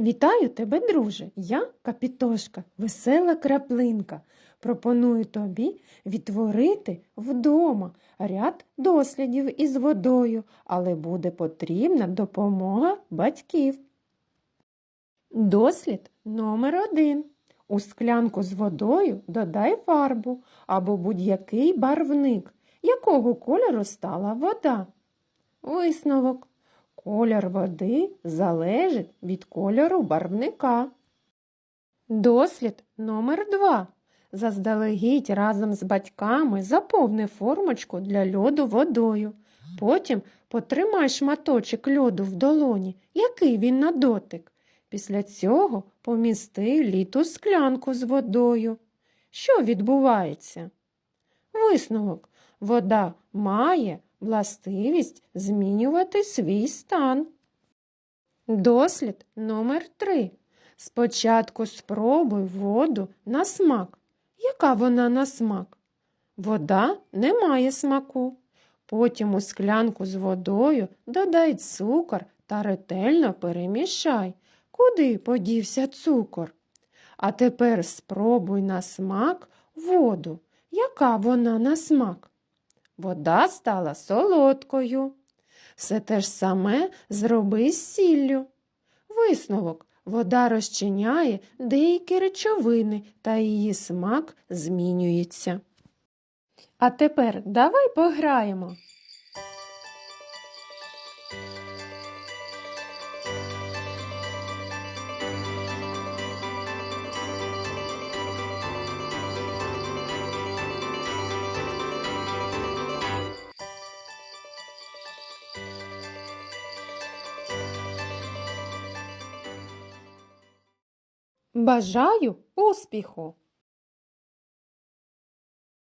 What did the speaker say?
Вітаю тебе, друже! Я Капітошка, весела краплинка. Пропоную тобі відтворити вдома ряд дослідів із водою, але буде потрібна допомога батьків. Дослід номер один. У склянку з водою додай фарбу або будь-який барвник. Якого кольору стала вода? Висновок. Колір води залежить від кольору барвника. Дослід номер 2 Заздалегідь разом з батьками заповни формочку для льоду водою. Потім потримай шматочок льоду в долоні, який він на дотик. Після цього помісти літу склянку з водою. Що відбувається? Висновок. Вода має властивість змінювати свій стан. Дослід номер 3 Спочатку спробуй воду на смак. Яка вона на смак? Вода не має смаку. Потім у склянку з водою додай цукор та ретельно перемішай. Куди подівся цукор? А тепер спробуй на смак воду. Яка вона на смак? Вода стала солодкою. Все те ж саме зроби з сіллю. Висновок. Вода розчиняє деякі речовини та її смак змінюється. А тепер давай пограємо. Бажаю успіху!